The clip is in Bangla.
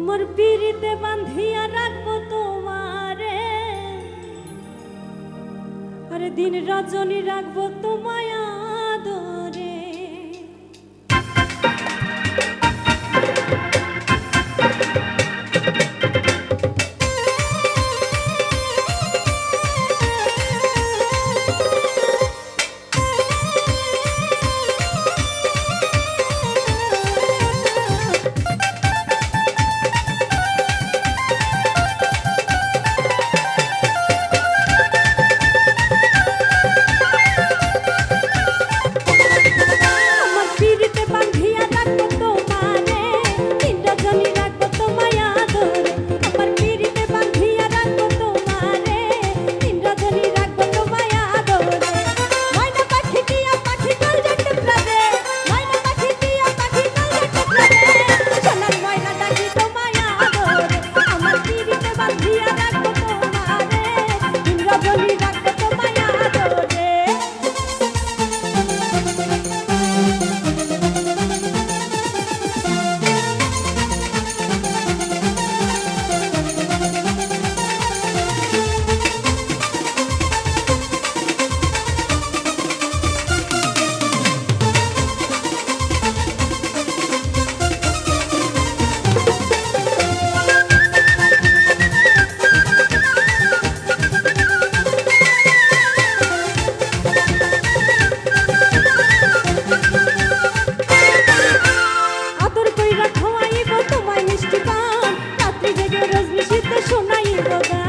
তোমার পিড়িতে বাঁধিয়া রাখব তোমারে। আরে দিন রজনী রাখব তোমায়া বাঁশিতে শোনাই রোগা